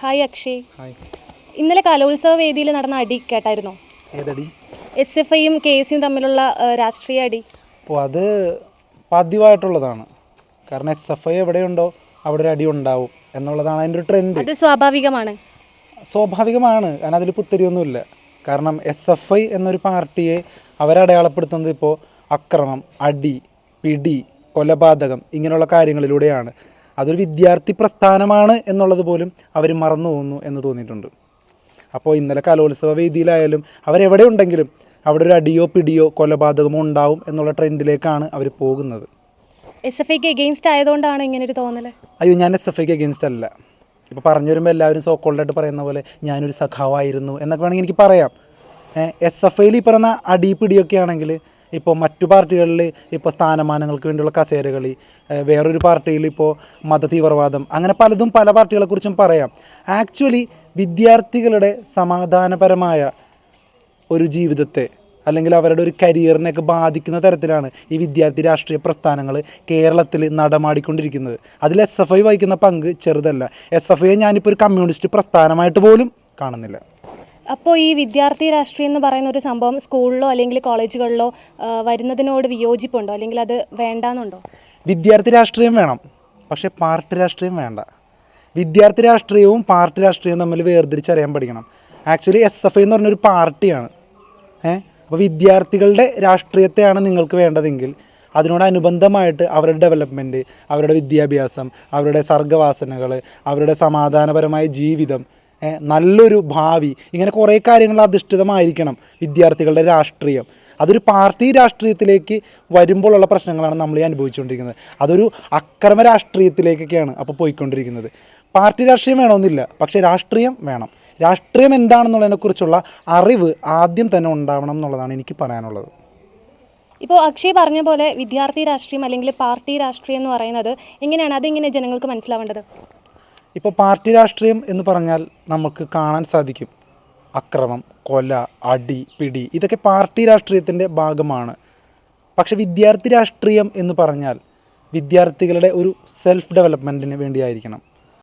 Hi Akshay. ഇന്നലെ കലോത്സവ വേദിയിൽ നടന്ന അടി കേട്ടായിരുന്നോ? ഏതടി? എസ് എഫ് ഐയും കെ എസ് യും തമ്മിലുള്ള രാഷ്ട്രീയ അടി. അപ്പോൾ അത് പതിവായിട്ടുള്ളതാണ്. കാരണം എസ് എഫ് ഐ എവിടെയുണ്ടോ അവിടെ ഒരു അടി ഉണ്ടാവും എന്നുള്ളതാണ് അതിന്റെ ഒരു ട്രെൻഡ് അത് സ്വാഭാവികമാണ്. സ്വാഭാവികമാണ്. കാരണം അതിൽ പുത്തരിയൊന്നുമില്ല. കാരണം എസ് എഫ് ഐ എന്നൊരു പാർട്ടിയെ അവരടയാളപ്പെടുത്തുന്നത് ഇപ്പോൾ അക്രമം അടി പിടി കൊലപാതകം ഇങ്ങനെയുള്ള കാര്യങ്ങളിലൂടെയാണ്. അതൊരു വിദ്യാർത്ഥി പ്രസ്ഥാനമാണ് എന്നുള്ളത് പോലും അവർ മറന്നു പോകുന്നു എന്ന് തോന്നിയിട്ടുണ്ട്. അപ്പോൾ ഇന്നലെ കലോത്സവ വേദിയിലായാലും അവരെവിടെ ഉണ്ടെങ്കിലും അവിടെ ഒരു അടിയോ പിടിയോ കൊലപാതകമോ ഉണ്ടാവും എന്നുള്ള ട്രെൻഡിലേക്കാണ് അവർ പോകുന്നത്. എസ് എഫ് ഐക്ക് എഗെയിൻസ്റ്റ് ആയതുകൊണ്ടാണ് ഇങ്ങനെ ഒരു തോന്നൽ? അയ്യോ ഞാൻ എസ് എഫ് ഐക്ക് അഗേൻസ്റ്റ് അല്ല. ഇപ്പോൾ പറഞ്ഞു വരുമ്പോൾ എല്ലാവരും സോ കോൾഡായിട്ട് പറയുന്ന പോലെ ഞാനൊരു സഖാവായിരുന്നു എന്നൊക്കെ വേണമെങ്കിൽ എനിക്ക് പറയാം. എസ് എഫ് ഐയിൽ ഈ പറയുന്ന അടി പിടിയൊക്കെ ആണെങ്കിൽ ഇപ്പോൾ മറ്റു പാർട്ടികളിൽ ഇപ്പോൾ സ്ഥാനമാനങ്ങൾക്ക് വേണ്ടിയുള്ള കസേരകളി കളി വേറൊരു പാർട്ടിയിൽ ഇപ്പോൾ മതതീവ്രവാദം അങ്ങനെ പലതും പല പാർട്ടികളെക്കുറിച്ചും പറയാം. ആക്ച്വലി വിദ്യാർത്ഥികളുടെ സമാധാനപരമായ ഒരു ജീവിതത്തെ അല്ലെങ്കിൽ അവരുടെ ഒരു കരിയറിനെയൊക്കെ ബാധിക്കുന്ന തരത്തിലാണ് ഈ വിദ്യാർത്ഥി രാഷ്ട്രീയ പ്രസ്ഥാനങ്ങൾ കേരളത്തിൽ നടമാടിക്കൊണ്ടിരിക്കുന്നത്. അതിൽ എസ് എഫ് ഐ വഹിക്കുന്ന പങ്ക് ചെറുതല്ല. എസ് എഫ് ഐ ഞാനിപ്പോൾ ഒരു കമ്മ്യൂണിസ്റ്റ് പ്രസ്ഥാനമായിട്ട് പോലും കാണുന്നില്ല. അപ്പോൾ ഈ വിദ്യാർത്ഥി രാഷ്ട്രീയം എന്ന് പറയുന്ന ഒരു സംഭവം സ്കൂളിലോ അല്ലെങ്കിൽ കോളേജുകളിലോ വരുന്നതിനോട് വിയോജിപ്പുണ്ടോ? അല്ലെങ്കിൽ അത് വേണ്ടാന്നുണ്ടോ? വിദ്യാർത്ഥി രാഷ്ട്രീയം വേണം പക്ഷേ പാർട്ടി രാഷ്ട്രീയം വേണ്ട. വിദ്യാർത്ഥി രാഷ്ട്രീയവും പാർട്ടി രാഷ്ട്രീയവും തമ്മിൽ വേർതിരിച്ചറിയാൻ പഠിക്കണം. ആക്ച്വലി എസ് എഫ് ഐ എന്ന് പറഞ്ഞൊരു പാർട്ടിയാണ്. ഏഹ് അപ്പോൾ വിദ്യാർത്ഥികളുടെ രാഷ്ട്രീയത്തെയാണ് നിങ്ങൾക്ക് വേണ്ടതെങ്കിൽ അതിനോടനുബന്ധമായിട്ട് അവരുടെ ഡെവലപ്മെന്റ് അവരുടെ വിദ്യാഭ്യാസം അവരുടെ സർഗവാസനകൾ അവരുടെ സമാധാനപരമായ ജീവിതം നല്ലൊരു ഭാവി. ഇങ്ങനെ കുറേ കാര്യങ്ങൾ അധിഷ്ഠിതമായിരിക്കണം വിദ്യാർത്ഥികളുടെ രാഷ്ട്രീയം. അതൊരു പാർട്ടി രാഷ്ട്രീയത്തിലേക്ക് വരുമ്പോഴുള്ള പ്രശ്നങ്ങളാണ് നമ്മൾ ഈ അനുഭവിച്ചുകൊണ്ടിരിക്കുന്നത്. അതൊരു അക്രമ രാഷ്ട്രീയത്തിലേക്കൊക്കെയാണ് അപ്പോൾ പോയിക്കൊണ്ടിരിക്കുന്നത്. പാർട്ടി രാഷ്ട്രീയം വേണമെന്നില്ല പക്ഷേ രാഷ്ട്രീയം വേണം. രാഷ്ട്രീയം എന്താണെന്നുള്ളതിനെക്കുറിച്ചുള്ള അറിവ് ആദ്യം തന്നെ ഉണ്ടാവണം എന്നുള്ളതാണ് എനിക്ക് പറയാനുള്ളത്. ഇപ്പോൾ അക്ഷയ് പറഞ്ഞ പോലെ വിദ്യാർത്ഥി രാഷ്ട്രീയം അല്ലെങ്കിൽ പാർട്ടി രാഷ്ട്രീയം എന്ന് പറയുന്നത് എങ്ങനെയാണ്? അതെങ്ങനെ ജനങ്ങൾക്ക് മനസ്സിലാവേണ്ടത്? ഇപ്പോൾ പാർട്ടി രാഷ്ട്രീയം എന്ന് പറഞ്ഞാൽ നമുക്ക് കാണാൻ സാധിക്കും. അക്രമം കൊല അടി പിടി ഇതൊക്കെ പാർട്ടി രാഷ്ട്രീയത്തിന്റെ ഭാഗമാണ്. പക്ഷെ വിദ്യാർത്ഥി രാഷ്ട്രീയം എന്ന് പറഞ്ഞാൽ വിദ്യാർത്ഥികളുടെ ഒരു സെൽഫ് ഡെവലപ്മെന്റിന് വേണ്ടിയായിരിക്കണം.